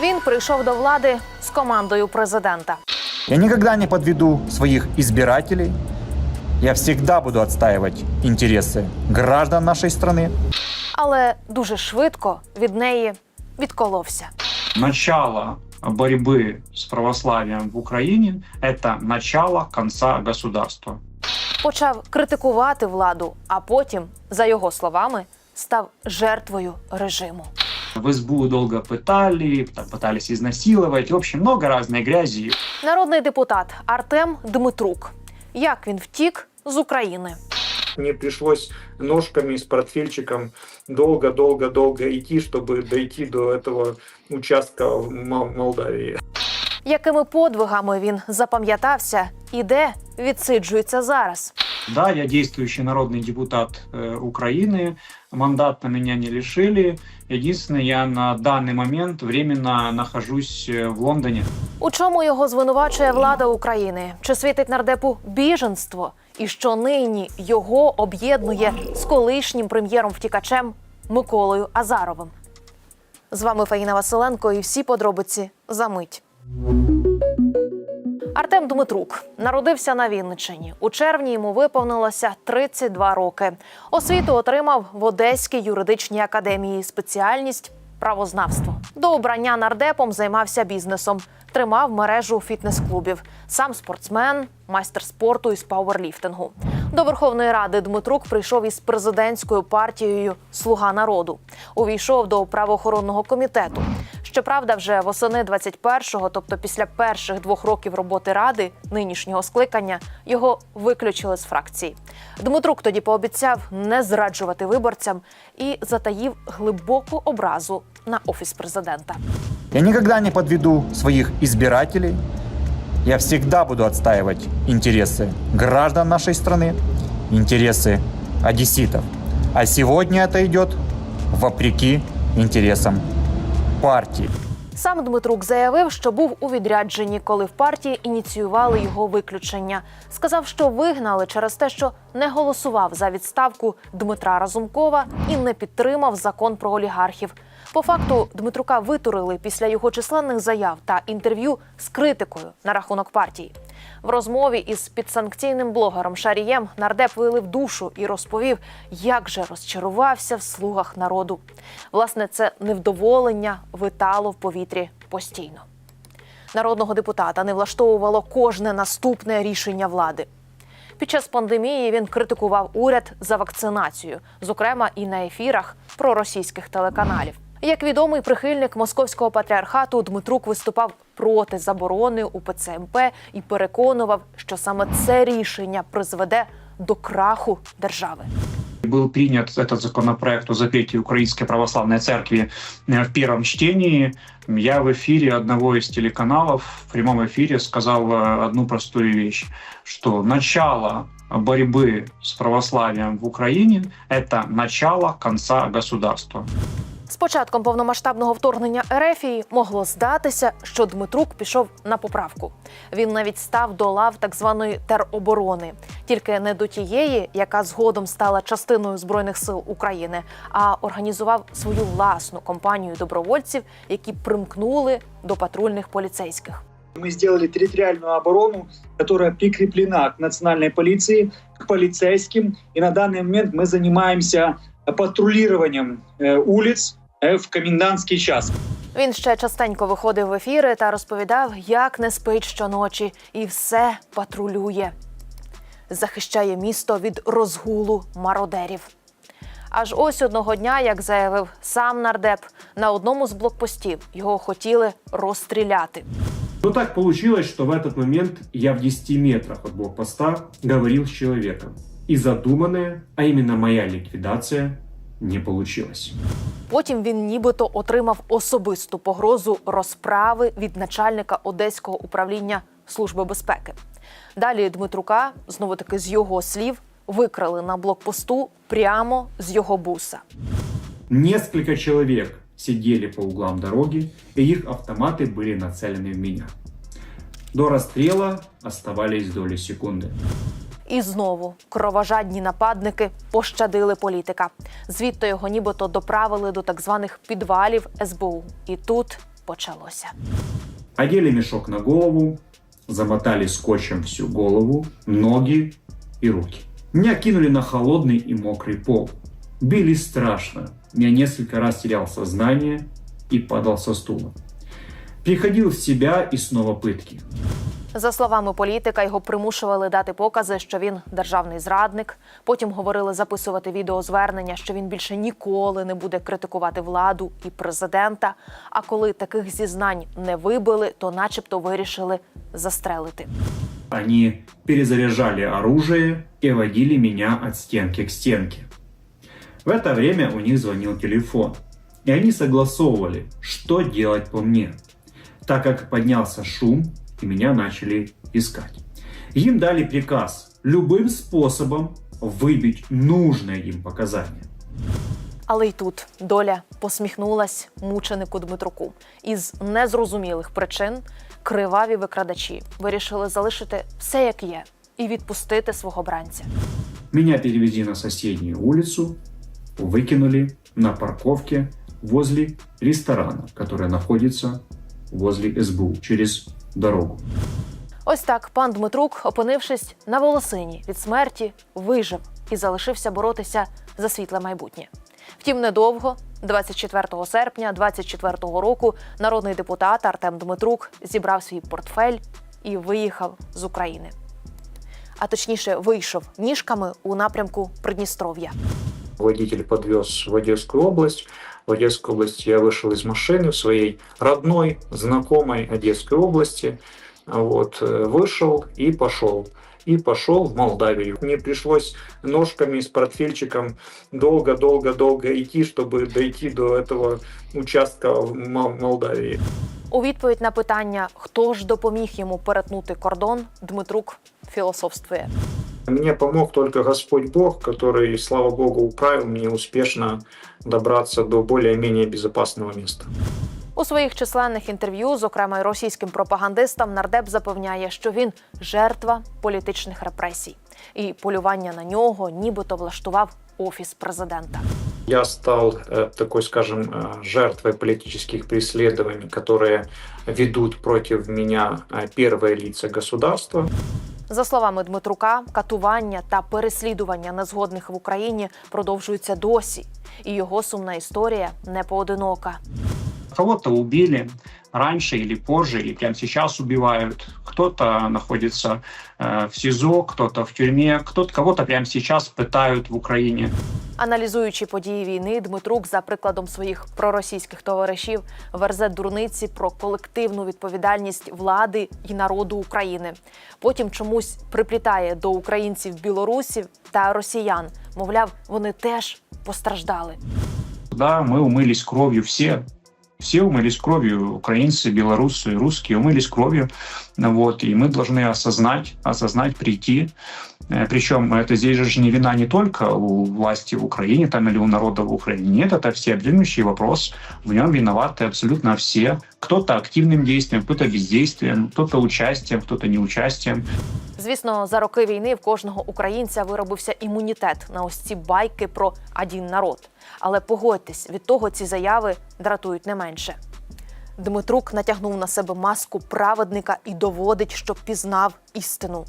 Він прийшов до влади з командою президента. Я никогда не подведу своих избирателей. Я всегда буду отстаивать интересы граждан нашей страны. Але дуже швидко від неї відколовся. начало борьбы с православием в Украине – это начало конца государства. Почав критикувати владу, а потім, за його словами, став жертвою режиму. В СБУ долго пытали, там пытались изнасиловать. В общем, много разной грязи. Народний депутат Артем Дмитрук. Як він втік з України? Мне пришлось ножками с портфельчиком долго-долго-долго идти, чтобы дойти до этого участка в Мол- Молдавии. Якими подвигами він запам'ятався і де відсиджується зараз? Да, я действующий народный депутат э, Украины. Мандат на меня не лишили. Единственное, я на данный момент временно нахожусь э, в Лондоне. У чому його звинувачує влада України? Чи світить нардепу біженство? І що нині його об'єднує з колишнім прем'єром-втікачем Миколою Азаровим? З вами Фаїна Василенко і всі подробиці за мить. Артем Дмитрук народився на Вінниччині. У червні йому виповнилося 32 роки. Освіту отримав в Одеській юридичній академії. Спеціальність правознавство. До обрання нардепом займався бізнесом, тримав мережу фітнес-клубів. Сам спортсмен, майстер спорту із пауерліфтингу. До Верховної Ради Дмитрук прийшов із президентською партією Слуга народу. Увійшов до правоохоронного комітету. Щоправда, вже восени 21-го, тобто після перших двох років роботи ради нинішнього скликання, його виключили з фракції. Дмитрук тоді пообіцяв не зраджувати виборцям і затаїв глибоку образу на офіс президента. Я никогда не подведу своих избирателей. Я всегда буду отстаивать интересы граждан нашей страны, интересы одесситов. А сегодня это идет вопреки интересам партии. Сам Дмитрук заявив, що був у відрядженні, коли в партії ініціювали його виключення. Сказав, що вигнали через те, що не голосував за відставку Дмитра Разумкова і не підтримав закон про олігархів. По факту Дмитрука витурили після його численних заяв та інтерв'ю з критикою на рахунок партії. В розмові із підсанкційним блогером Шарієм нардеп вилив душу і розповів, як же розчарувався в слугах народу. Власне, це невдоволення витало в повітрі постійно. Народного депутата не влаштовувало кожне наступне рішення влади. Під час пандемії він критикував уряд за вакцинацію, зокрема і на ефірах проросійських телеканалів. Як відомий прихильник московського патріархату, Дмитрук виступав проти заборони УПЦ МП і переконував, що саме це рішення призведе до краху держави. Был принят этот законопроект о запретии Украинской Православной Церкви э, в первом чтении. Я в эфире одного из телеканалов в прямом эфире сказал э, одну простую вещь, что начало борьбы с православием в Украине – это начало конца государства. З початком повномасштабного вторгнення Ерефії могло здатися, що Дмитрук пішов на поправку. Він навіть став до лав так званої тероборони, тільки не до тієї, яка згодом стала частиною збройних сил України, а організував свою власну компанію добровольців, які примкнули до патрульних поліцейських. Мы сделали территориальную оборону, которая прикреплена к национальной полиции, к полицейским. И на данный момент мы занимаемся патрулированием э, улиц э, в комендантский час. Він ще частенько виходив в ефіри та розповідав, як не спить щоночі, і все патрулює. Захищає місто від розгулу мародерів. Аж ось одного дня, як заявив сам нардеп, на одному з блокпостів його хотіли розстріляти. Но так получилось, что в этот момент я в 10 метрах от блокпоста говорил с человеком. И задуманное, а именно моя ликвидация, не получилось. Потім він нібито отримав особисту погрозу розправи від начальника одеського управління Служби безпеки. Далі Дмитрука, знову таки з його слів, викрали на блокпосту прямо з його буса. Несколько человек сидели по углам дороги, и их автоматы были нацелены в меня. До расстрела оставались доли секунды. І знову кровожадні нападники пощадили політика. Звідти його нібито доправили до так званих підвалів СБУ. І тут почалося. Одели мешок на голову, замотали скотчем всю голову, ноги и руки. Меня кинули на холодный и мокрый пол. Били страшно. Я несколько раз терял сознание и падал со стула. Приходил в себя и снова пытки. За словами політика, його примушували дати покази, що він державний зрадник. Потім говорили записувати відеозвернення, що він більше ніколи не буде критикувати владу і президента. А коли таких зізнань не вибили, то, начебто, вирішили застрелити. Они перезаряжали оружие и водили меня от стенки к стенке. В это время у них звонил телефон, и они согласовывали, что делать по мне, так как поднялся шум, и меня начали искать. Им дали приказ любым способом выбить нужное им показания. Але й тут доля посміхнулась мученику Дмитруку. Із незрозумілих причин криваві викрадачі вирішили залишити все як є і відпустити свого бранця. Меня перевезли на соседнюю улицу, выкинули на парковке возле ресторана, который находится возле СБУ через дорогу. Ось так пан Дмитрук, опинившись на волосині від смерті, вижив і залишився боротися за світле майбутнє. Втім, недовго, 24 серпня 24 року, народний депутат Артем Дмитрук зібрав свій портфель і виїхав з України. А точніше, вийшов ніжками у напрямку Придністров'я. Водитель подвез в Одесскую область В Одесской области я вышел из машины в своей родной, знакомой Одесской области. Вот, э, вышел и пошел. И пошел в Молдавию. Мне пришлось ножками с портфельчиком долго-долго-долго идти, чтобы дойти до этого участка в Мол- Молдавии. У відповідь на питання, хто ж допоміг йому перетнути кордон, Дмитрук філософствує. Мне помог только Господь Бог, который, слава Богу, управил мне успешно добраться до более-менее безопасного места. У своїх численних інтерв'ю, зокрема й російським пропагандистам, нардеп запевняє, що він жертва політичних репресій, і полювання на нього нібито влаштував офіс президента. Я стал э, такой, скажем, э, жертвой политических преследований, которые ведут против меня э, первые лица государства. За словами Дмитрука, катування та переслідування незгодних в Україні продовжуються досі, і його сумна історія не поодинока. Кого-то убили раньше или позже, или прямо сейчас убивают. Кто-то находится э, в СИЗО, кто-то в тюрьме, кто-то кого-то прямо сейчас пытают в Украине. Аналізуючи події війни, Дмитрук, за прикладом своїх проросійських товаришів, верзе дурниці про колективну відповідальність влади і народу України. Потім чомусь приплітає до українців білорусів та росіян. Мовляв, вони теж постраждали. Да, мы умылись кровью все. Все умылись кровью, украинцы, белорусы, русские умылись кровью. Вот, и мы должны осознать, осознать, прийти. Э, Причем это здесь же не вина не только у власти в Украине там, или у народа в Украине. Нет, это всеобъемлющий вопрос. В нем виноваты абсолютно все. Кто-то активным действием, кто-то бездействием, кто-то участием, кто-то неучастием. Звісно, за роки війни в кожного українця виробився імунітет на ось ці байки про один народ. Але погодьтесь, від того ці заяви дратують не менше. Дмитрук натягнув на себе маску праведника і доводить, що пізнав істину.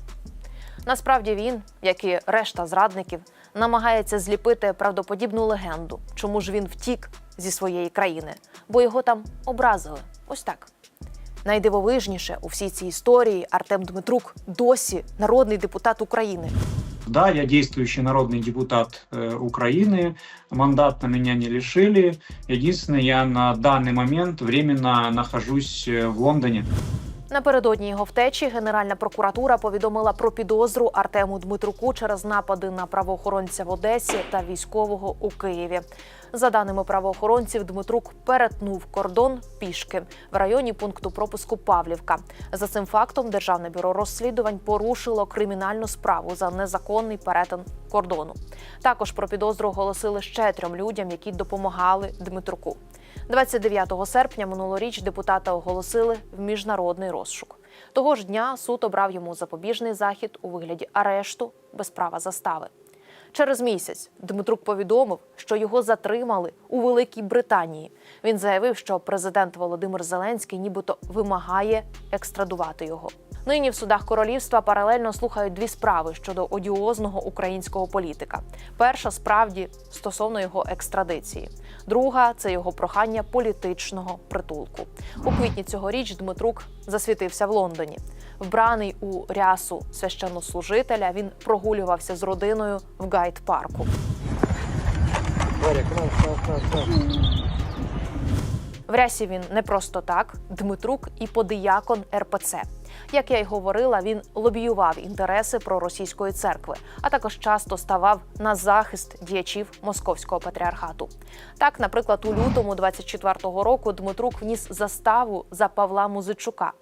Насправді він, як і решта зрадників, намагається зліпити правдоподібну легенду, чому ж він втік зі своєї країни, бо його там образили. Ось так. Найдивовижніше у всій цій історії Артем Дмитрук досі народний депутат України. Да, я действующий народный депутат э, Украины, мандат на меня не лишили. Единственное, я на данный момент временно нахожусь э, в Лондоне. Напередодні його втечі Генеральна прокуратура повідомила про підозру Артему Дмитруку через напади на правоохоронця в Одесі та військового у Києві. За даними правоохоронців, Дмитрук перетнув кордон пішки в районі пункту пропуску Павлівка. За цим фактом Державне бюро розслідувань порушило кримінальну справу за незаконний перетин кордону. Також про підозру оголосили ще трьом людям, які допомагали Дмитруку. 29 серпня минулоріч депутата оголосили в міжнародний розшук. Того ж дня суд обрав йому запобіжний захід у вигляді арешту без права застави. Через місяць Дмитрук повідомив, що його затримали у Великій Британії. Він заявив, що президент Володимир Зеленський нібито вимагає екстрадувати його. Нині в судах королівства паралельно слухають дві справи щодо одіозного українського політика. Перша справді стосовно його екстрадиції, друга це його прохання політичного притулку. У квітні цьогоріч Дмитрук засвітився в Лондоні. Вбраний у рясу священнослужителя, він прогулювався з родиною в гайд-парку. В рясі він не просто так, Дмитрук і подиякон РПЦ. Як я й говорила, він лобіював інтереси проросійської церкви, а також часто ставав на захист діячів московського патріархату. Так, наприклад, у лютому 24-го року Дмитрук вніс заставу за Павла Музичука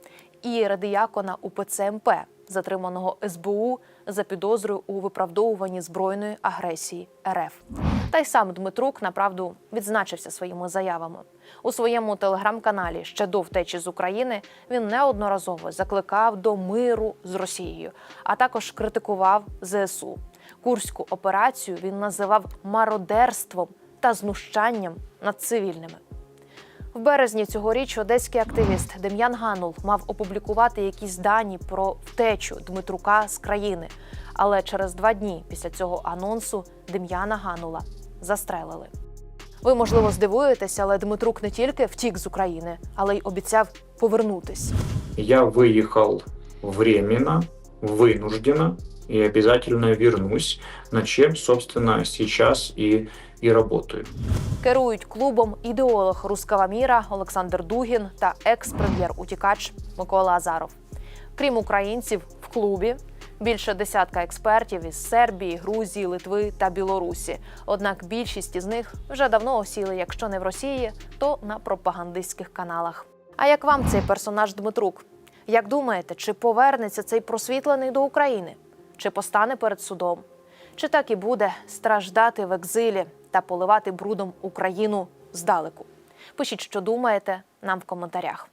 і радіякона УПЦ МП, затриманого СБУ за підозрою у виправдовуванні збройної агресії РФ. Та й сам Дмитрук направду відзначився своїми заявами у своєму телеграм-каналі. Ще до втечі з України він неодноразово закликав до миру з Росією, а також критикував ЗСУ. Курську операцію він називав мародерством та знущанням над цивільними. В березні цьогоріч одеський активіст Дем'ян Ганул мав опублікувати якісь дані про втечу Дмитрука з країни. Але через два дні після цього анонсу Дем'яна Ганула застрелили. Ви, можливо, здивуєтеся, але Дмитрук не тільки втік з України, але й обіцяв повернутись. Я выехал временно, вынужденно и обязательно вернусь, над чем, собственно, сейчас и, и работаю. Керують клубом ідеолог руского міра Олександр Дугін та екс-прем'єр-утікач Микола Азаров. Крім українців, в клубі більше десятка експертів із Сербії, Грузії, Литви та Білорусі. Однак більшість із них вже давно осіли, якщо не в Росії, то на пропагандистських каналах. А як вам цей персонаж Дмитрук? Як думаєте, чи повернеться цей просвітлений до України? Чи постане перед судом? Чи так і буде страждати в екзилі та поливати брудом Україну здалеку? Пишіть, що думаєте, нам в коментарях.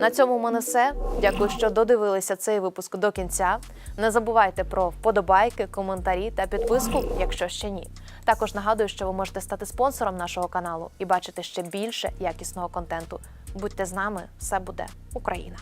На цьому в мене все. Дякую, що додивилися цей випуск до кінця. Не забувайте про вподобайки, коментарі та підписку, якщо ще ні. Також нагадую, що ви можете стати спонсором нашого каналу і бачити ще більше якісного контенту. Будьте з нами, все буде Україна!